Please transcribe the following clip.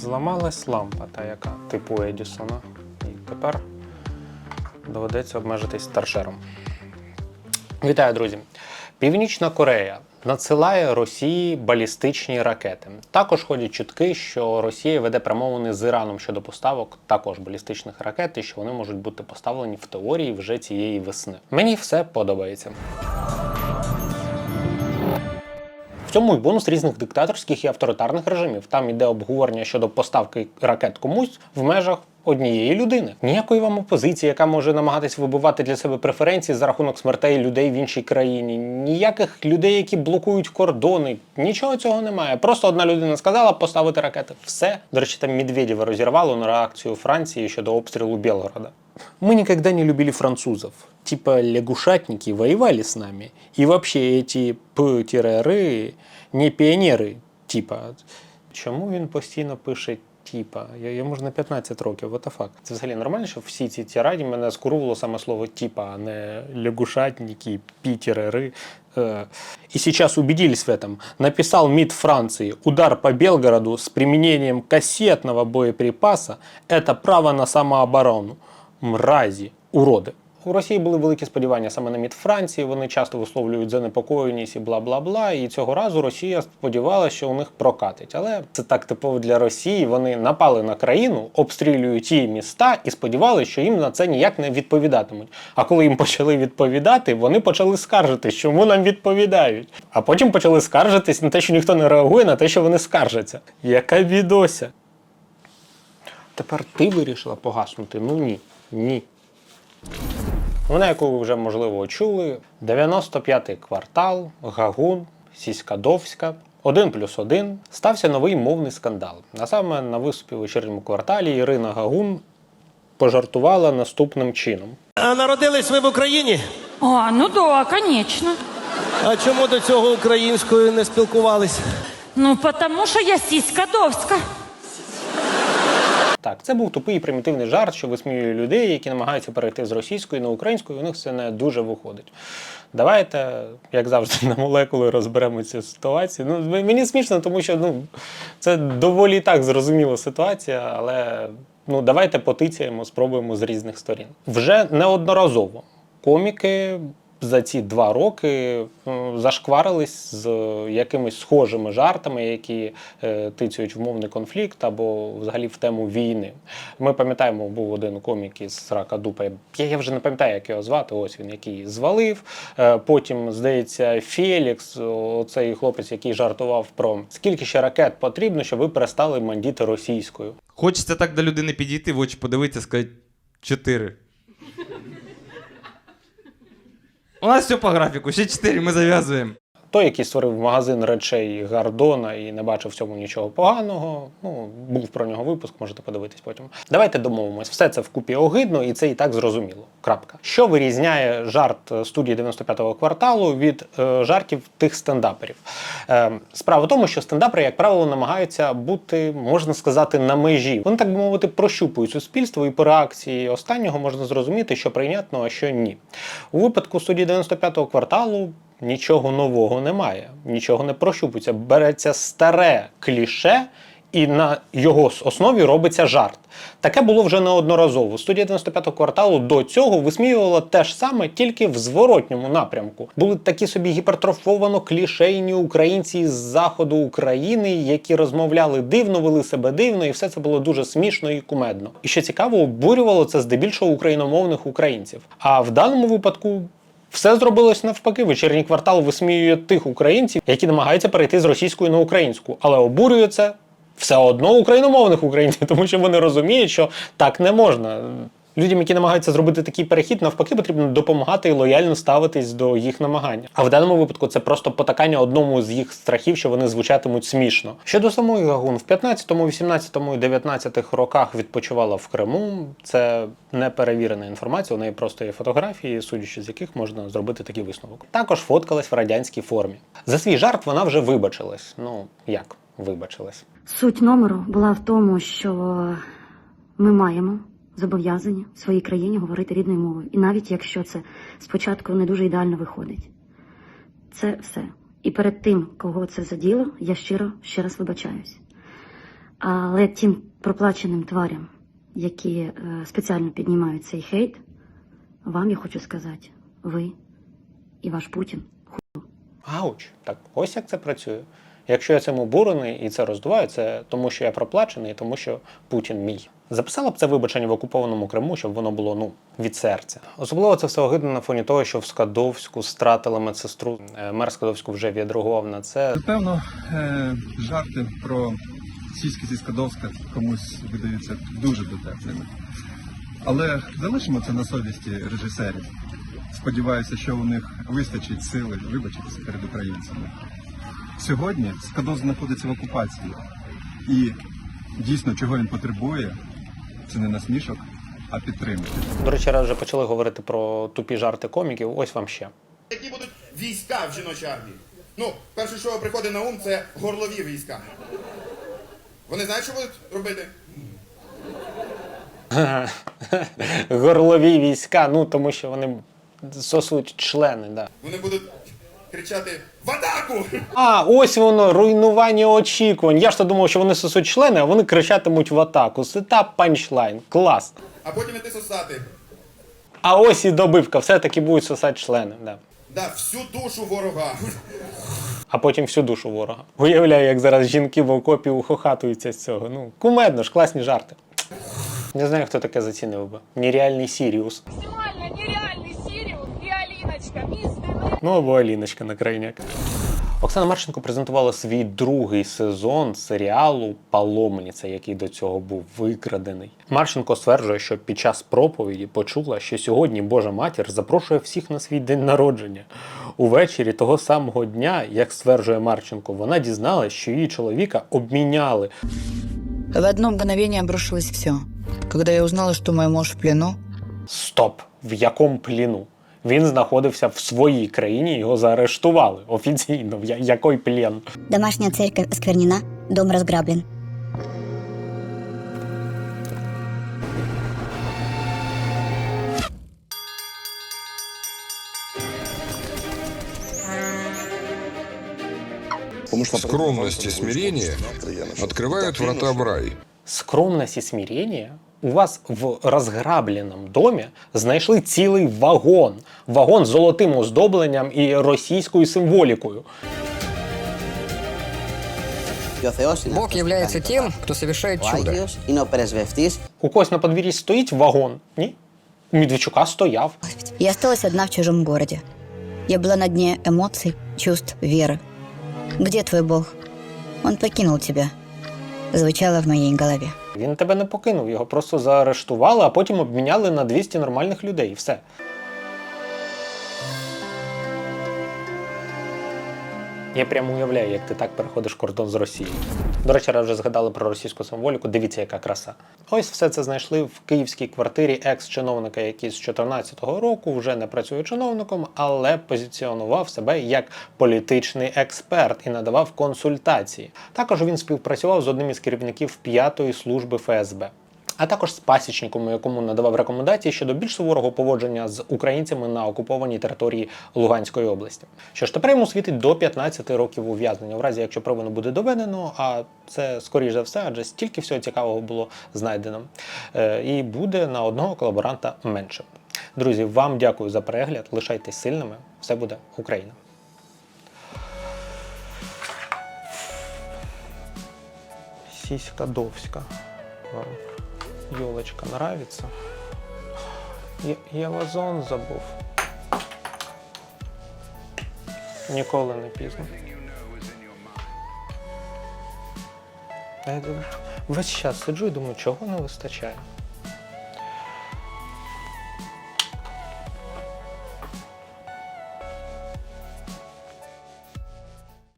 Зламалась лампа, та яка типу Едісона. І тепер доведеться обмежитись торшером. Вітаю, друзі! Північна Корея надсилає Росії балістичні ракети. Також ходять чутки, що Росія веде перемовини з Іраном щодо поставок також балістичних ракет, і що вони можуть бути поставлені в теорії вже цієї весни. Мені все подобається. В цьому і бонус різних диктаторських і авторитарних режимів. Там іде обговорення щодо поставки ракет комусь в межах однієї людини. Ніякої вам опозиції, яка може намагатись вибивати для себе преференції за рахунок смертей людей в іншій країні. Ніяких людей, які блокують кордони. Нічого цього немає. Просто одна людина сказала поставити ракети. Все. До речі, там Медведєва розірвало на реакцію Франції щодо обстрілу Белгорода. Мы никогда не любили французов. Типа лягушатники воевали с нами. И вообще эти п-р не піонери, типа. Чому він постійно пише типа? Я, йому ж на 15 років, what the fuck? Це взагалі нормально, що всі ці тираді мене скурувало саме слово типа, а не лягушатники, пі-ри. Э, И сейчас убедились в этом. Написал МИД Франции, удар по Белгороду с применением кассетного боеприпаса – это право на самооборону. Мразі, уроди. У Росії були великі сподівання саме на МІД Франції. Вони часто висловлюють занепокоєність і бла бла бла. І цього разу Росія сподівалася, що у них прокатить. Але це так типово для Росії. Вони напали на країну, обстрілюють її міста і сподівалися, що їм на це ніяк не відповідатимуть. А коли їм почали відповідати, вони почали скаржитись, чому нам відповідають. А потім почали скаржитись на те, що ніхто не реагує, на те, що вони скаржаться. Яка відося? Тепер ти вирішила погаснути? Ну ні. Ні. Вона, яку ви вже можливо чули, 95-й квартал, Гагун, Сіськадовська. 1 плюс 1 стався новий мовний скандал. А саме на виступі у вечірньому кварталі Ірина Гагун пожартувала наступним чином. А народились ви в Україні? А, ну да, конечно. А чому до цього українською не спілкувались? Ну, потому что я сиська Довска. Так, це був тупий і примітивний жарт, що висміює людей, які намагаються перейти з російської на українську, і у них це не дуже виходить. Давайте, як завжди, на молекули розберемо цю ситуацію. Ну, мені смішно, тому що ну, це доволі і так зрозуміла ситуація, але ну, давайте потицяємо, спробуємо з різних сторін. Вже неодноразово коміки за ці два роки зашкварились з якимись схожими жартами, які е, тицюють в мовний конфлікт або взагалі в тему війни. Ми пам'ятаємо, був один комік із Рака Дупа. Я, я вже не пам'ятаю, як його звати. Ось він, який звалив. Е, потім, здається, Фелікс, оцей хлопець, який жартував про скільки ще ракет потрібно, щоб ви перестали мандіти російською. Хочеться так до людини підійти, в очі подивитися, сказати чотири. У нас все по графику, все четыре мы зав'язуємо. Той, який створив магазин речей Гардона і не бачив в цьому нічого поганого. Ну, був про нього випуск, можете подивитись потім. Давайте домовимось. Все це вкупі огидно, і це і так зрозуміло. Крапка. Що вирізняє жарт студії 95-го кварталу від е, жартів тих стендаперів? Е, справа в тому, що стендапери, як правило, намагаються бути, можна сказати, на межі. Вони, так би мовити, прощупують суспільство, і по реакції останнього можна зрозуміти, що прийнятно, а що ні. У випадку студії 95-го кварталу нічого нового немає, нічого не прощупується. Береться старе кліше. І на його основі робиться жарт. Таке було вже неодноразово. Студія 95-го кварталу до цього висміювала те ж саме, тільки в зворотньому напрямку. Були такі собі гіпертрофовано клішейні українці з заходу України, які розмовляли дивно, вели себе дивно, і все це було дуже смішно і кумедно. І що цікаво, обурювало це здебільшого україномовних українців. А в даному випадку все зробилось навпаки. Вечірній квартал висміює тих українців, які намагаються перейти з російської на українську, але обурює все одно україномовних українців, тому що вони розуміють, що так не можна. Людям, які намагаються зробити такий перехід, навпаки, потрібно допомагати і лояльно ставитись до їх намагань. А в даному випадку це просто потакання одному з їх страхів, що вони звучатимуть смішно. Щодо самої Гагун, в 15, 18 і 19 роках відпочивала в Криму. Це не перевірена інформація, у неї просто є фотографії, судячи з яких можна зробити такий висновок. Також фоткалась в радянській формі. За свій жарт вона вже вибачилась. Ну як вибачилась? Суть номеру була в тому, що ми маємо зобов'язані в своїй країні говорити рідною мовою. І навіть якщо це спочатку не дуже ідеально виходить. Це все. І перед тим, кого це заділо, я щиро ще раз вибачаюсь. Але тим проплаченим тварям, які е, спеціально піднімають цей хейт, вам я хочу сказати, ви і ваш Путін Ауч, так ось як це працює. Якщо я цим обурений і це роздуваю, це тому, що я проплачений, тому що Путін мій. Записала б це вибачення в окупованому Криму, щоб воно було ну від серця. Особливо це все огидно на фоні того, що в Скадовську стратили медсестру. Е, Мер Скадовську вже відреагував на це. Напевно, е, жарти про сіськи зі Скадовська комусь видаються дуже дотепними. Але залишимо це на совісті режисерів. Сподіваюся, що у них вистачить сили вибачитися перед українцями. Сьогодні Скадов знаходиться в окупації. І дійсно, чого він потребує, це не насмішок, а підтримки. До речі, раз вже почали говорити про тупі жарти коміків. Ось вам ще. Які будуть війська в жіночій армії? Ну, перше, що приходить на ум, це горлові війська. Вони знають, що будуть робити? Горлові війська, ну тому що вони сосуть члени. Да. Вони будуть кричати в атаку! А, ось воно, руйнування очікувань. Я ж то думав, що вони сосуть члени, а вони кричатимуть в атаку. Сетап панчлайн. Клас. А потім іти сосати. А ось і добивка, все-таки будуть сосати члени. Да. Да, всю душу ворога. А потім всю душу ворога. Уявляю, як зараз жінки в окопі ухохатуються з цього. Ну, кумедно ж, класні жарти. Не знаю, хто таке зацінив би. Нереальний Сіріус. максимально Ну або Аліночка на крайняк. Оксана Марченко презентувала свій другий сезон серіалу Паломниця, який до цього був викрадений. Марченко стверджує, що під час проповіді почула, що сьогодні Божа матір запрошує всіх на свій день народження. Увечері того самого дня, як стверджує Марченко, вона дізналась, що її чоловіка обміняли. В одно мгновение обрушилось все. Когда я узнала, что мой муж в плену, Стоп! В якому пліну? Він знаходився в своїй країні, його заарештували офіційно. В я- який плен? Домашняя церковь осквернена, дом разграблен. Скромность и смирение открывают врата в рай скромність і смирення у вас в розграбленому домі знайшли цілий вагон. Вагон з золотим оздобленням і російською символікою. Бог является тем, кто совершает чудо. У когось на подвір'ї стоїть вагон? Ні? У Медведчука стояв. Я осталась одна в чужом городе. Я была на дне эмоций, чувств, веры. Где твой Бог? Он покинул тебя. Звучало в моїй голові. Він тебе не покинув, його просто заарештували, а потім обміняли на 200 нормальних людей. і Все. Я прямо уявляю, як ти так переходиш кордон з Росією. До речі, раз вже згадали про російську символіку. Дивіться, яка краса. Ось все це знайшли в київській квартирі екс-чиновника, який з 2014 року вже не працює чиновником, але позиціонував себе як політичний експерт і надавав консультації. Також він співпрацював з одним із керівників п'ятої служби ФСБ а також з пасічником, якому надавав рекомендації щодо більш суворого поводження з українцями на окупованій території Луганської області. Що ж тепер йому світить до 15 років ув'язнення, в разі якщо провину буде доведено, а це скоріш за все, адже стільки всього цікавого було знайдено. Е, і буде на одного колаборанта менше. Друзі, вам дякую за перегляд. Лишайтесь сильними. Все буде Україна. Сіська Довська. Елочка нравится? Я, я вазон забув. Ніколи не пізно. Весь час сиджу і думаю, чого не вистачає.